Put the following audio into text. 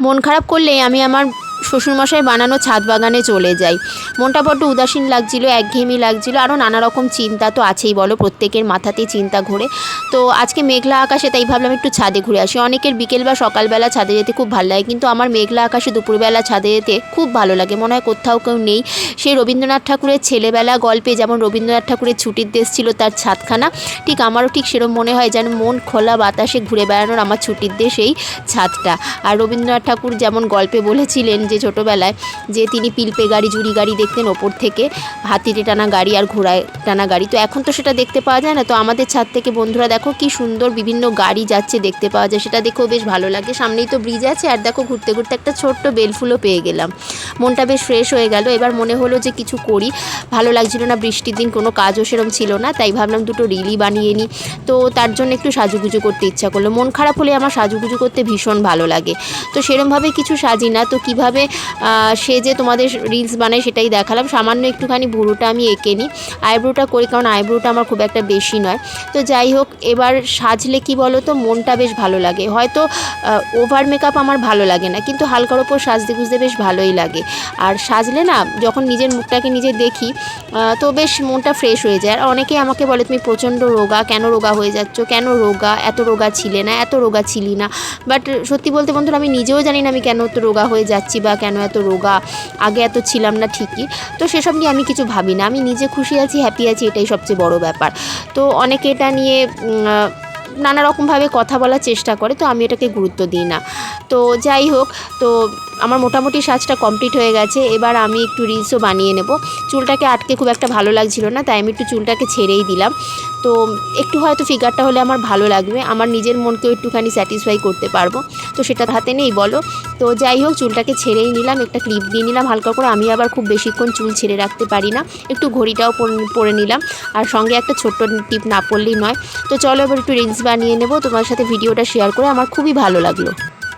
মন খারাপ করলেই আমি আমার শ্বশুরমশাই বানানো ছাদ বাগানে চলে যাই। মনটা বড্ড উদাসীন লাগছিল, একঘেয়েমি লাগছিল, আরও নানা রকম চিন্তা তো আছেই বলো, প্রত্যেকের মাথাতেই চিন্তা ঘোরে। তো আজকে মেঘলা আকাশে তাই ভাবলাম একটু ছাদে ঘুরে আসি। অনেকের বিকেল বা সকালবেলা ছাদে যেতে খুব ভালো লাগে, কিন্তু আমার মেঘলা আকাশে দুপুরবেলা ছাদে যেতে খুব ভালো লাগে। মনে হয় কোথাও কেউ নেই। সেই রবীন্দ্রনাথ ঠাকুরের ছেলেবেলা গল্পে যেমন রবীন্দ্রনাথ ঠাকুরের ছুটির দেশ ছিল তার ছাদখানা, ঠিক আমারও ঠিক সেরকম মনে হয় যেন মন খোলা বাতাসে ঘুরে বেড়ানোর আমার ছুটির দেশ এই ছাদটা। আর রবীন্দ্রনাথ ঠাকুর যেমন গল্পে বলেছিলেন যে ছোটোবেলায় যে তিনি পিলপে গাড়ি জুড়ি গাড়ি দেখতেন ওপর থেকে, হাতিতে টানা গাড়ি আর ঘোড়ায় টানা গাড়ি। তো এখন তো সেটা দেখতে পাওয়া যায় না। তো আমাদের ছাদ থেকে বন্ধুরা, দেখো কি সুন্দর বিভিন্ন গাড়ি যাচ্ছে দেখতে পাওয়া যায়। সেটা দেখেও বেশ ভালো লাগে। সামনেই তো ব্রিজ আছে আর দেখো ঘুরতে ঘুরতে একটা ছোট্ট বেলফুলও পেয়ে গেলাম। মনটা বেশ ফ্রেশ হয়ে গেল। এবার মনে হলো যে কিছু করি। ভালো লাগছিল না বৃষ্টির দিন, কোনো কাজও সেরম ছিল না। তাই ভাবলাম দুটো রিলি বানিয়ে নিই তো তার জন্য একটু সাজুগুজু করতে ইচ্ছা করল। মন খারাপ হলে আমার সাজুগুজু করতে ভীষণ ভালো লাগে। তো সেরমভাবে কিছু সাজি না। তো কীভাবে আহ, সে যে তোমাদের রিলস বানায় সেটাই দেখালাম। সামান্য একটুখানি ভুরুটা আমি এঁকে নিই। আইব্রোটা করি কারণ আইব্রোটা আমার খুব একটা বেশি নয়। তো যাই হোক এবার সাজলে কি বলো তো মনটা বেশ ভালো লাগে। হয়তো ওভার মেকআপ আমার ভালো লাগে না কিন্তু হালকার ওপর সাজতে গুজতে বেশ ভালোই লাগে। আর সাজলে না যখন নিজের মুখটাকে নিজে দেখি তো বেশ মনটা ফ্রেশ হয়ে যায়। আর অনেকেই আমাকে বলে তুমি প্রচণ্ড রোগা কেন রোগা হয়ে যাচ্ছ? কেন রোগা? এত রোগা ছিলে না এত রোগা ছিলি না? বাট সত্যি বলতে বন্ধুরা আমি নিজেও জানি না আমি কেন এত রোগা হয়ে যাচ্ছি বা কেন এত রোগা? আগে এত ছিলাম না ঠিকই। তো সেসব নিয়ে আমি কিছু ভাবি না। আমি নিজে খুশি আছি হ্যাপি আছি, এটাই সবচেয়ে বড় ব্যাপার। তো অনেকে এটা নিয়ে নানা রকমভাবে কথা বলার চেষ্টা করে, তো আমি এটাকে গুরুত্ব দিই না। তো যাই হোক, তো আমার মোটামুটি সাজটা কমপ্লিট হয়ে গেছে। এবার আমি একটু রিলসও বানিয়ে নেব। চুলটাকে আটকে খুব একটা ভালো লাগছিল না, তাই আমি একটু চুলটাকে ছেড়েই দিলাম। তো একটু হয়তো ফিগারটা হলে আমার ভালো লাগবে। আমার নিজের মনকেও একটুখানি স্যাটিসফাই করতে পারব। তো সেটা হাতে নেই, বলো। তো যাই হোক, চুলটাকে ছেড়েই নিলাম, একটা ক্লিপ দিয়ে নিলাম, হালকা করে। আমি আবার খুব বেশিক্ষণ চুল ছেড়ে রাখতে পারি না, একটু ঘড়িটাও পরে- নিলাম। আর সঙ্গে একটা ছোট্ট টিপ না পড়লেই নয়। তো চলো এবার একটু রিলস বানিয়ে নেব। তোমার সাথে ভিডিওটা শেয়ার করে আমার খুবই ভালো লাগল।